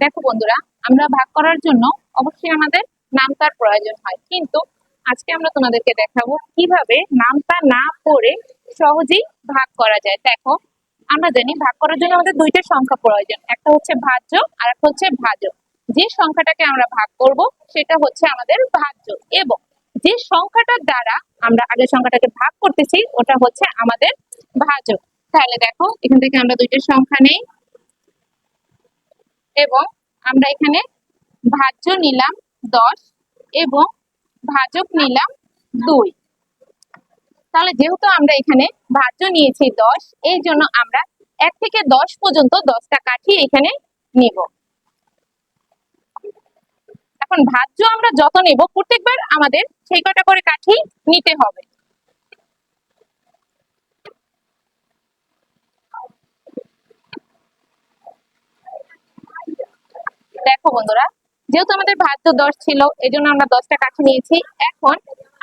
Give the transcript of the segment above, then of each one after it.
দেখো বন্ধুরা, আমরা ভাগ করার জন্য অবশ্যই আমাদের নামতার প্রয়োজন হয়। কিন্তু আজকে আমরা তোমাদেরকে দেখাবো কীভাবে নামতা না পড়ে সহজেই ভাগ করা যায়। দেখো, আমরা জানি ভাগ করার জন্য আমাদের দুইটা সংখ্যা প্রয়োজন। একটা হচ্ছে ভাজ্য আর একটা হচ্ছে ভাজক যে সংখ্যাটাকে আমরা ভাগ করব, সেটা হচ্ছে আমাদের ভাজ্য। এবং যে সংখ্যাটার দ্বারা আমরা আগের সংখ্যাটাকে ভাগ করতেছি, ওটা হচ্ছে আমাদের ভাজক তাহলে দেখো, এখান থেকে আমরা দুইটা সংখ্যা নেই। এবং আমরা এখানে ভাজ্য নিলাম দশ এবং ভাজক নিলাম দুই। তাহলে যেহেতু আমরা এখানে ভাজ্য নিয়েছি দশ, এই জন্য আমরা এক থেকে দশ পর্যন্ত দশটা কাঠি এখানে নিব। এখন ভাজ্য আমরা যত নেব, প্রত্যেকবার আমাদের সেই কটা করে কাঠি নিতে হবে। দেখো বন্ধুরা, যেহেতু আমাদের ভাজ্য দশ ছিল এই জন্য আমরা দশটা কাঠি নিয়েছি। এখন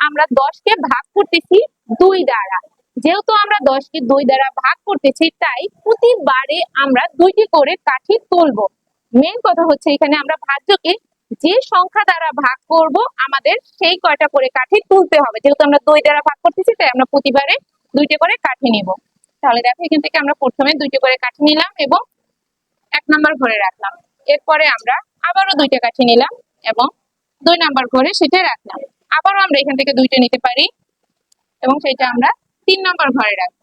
আমরা দশকে ভাগ করতেছি দুই দ্বারা। যেহেতু আমরা দশকে দুই দ্বারা ভাগ করতেছি, তাই প্রতিবারে আমরা দুইটি করে কাঠি তুলবো। মেন কথা হচ্ছে এখানে আমরা ভাজ্যকে যে সংখ্যা দ্বারা ভাগ করব, আমাদের সেই কয়টা করে কাঠি তুলতে হবে। যেহেতু আমরা দুই দ্বারা ভাগ করতেছি, তাই আমরা প্রতিবারে দুইটি করে কাঠি নিব। তাহলে দেখো এখান থেকে আমরা প্রথমে দুইটি করে কাঠি নিলাম এবং এক নাম্বার ঘরে রাখলাম। এরপরে আমরা আবারও দুইটা কাঠি নিলাম এবং দুই নাম্বার ঘরে সেটা রাখলাম। আবারও আমরা এখান থেকে দুইটা নিতে পারি এবং সেটা আমরা তিন নাম্বার ঘরে রাখব।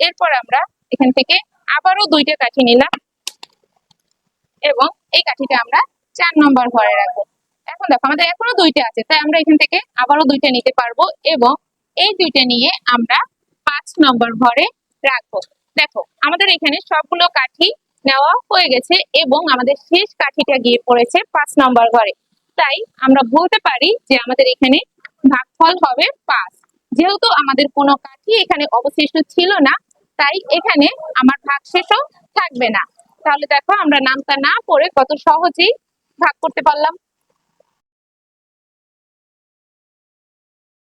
এরপর আমরা এখান থেকে আবারও দুইটা কাঠি নিলাম এবং এই কাঠিটা আমরা চার নম্বর ঘরে রাখব। এখন দেখো, আমাদের এখনও দুইটা আছে, তাই আমরা এখান থেকে আবারও দুইটা নিতে পারব এবং এই দুইটা নিয়ে আমরা পাঁচ নম্বর ঘরে রাখব। দেখো, আমাদের এখানে সবগুলো কাঠি নেওয়া হয়ে গেছে এবং আমাদের শেষ কাঠিটা গিয়ে পড়েছে পাঁচ নম্বর ঘরে। তাই আমরা বলতে পারি যে আমাদের এখানে ভাগফল হবে পাঁচ। যেহেতু আমাদের কোনো কাঠি এখানে অবশিষ্ট ছিল না, তাই এখানে আমার ভাগ শেষও থাকবে না। তাহলে দেখো আমরা নামটা না পড়ে কত সহজেই ভাগ করতে পারলাম।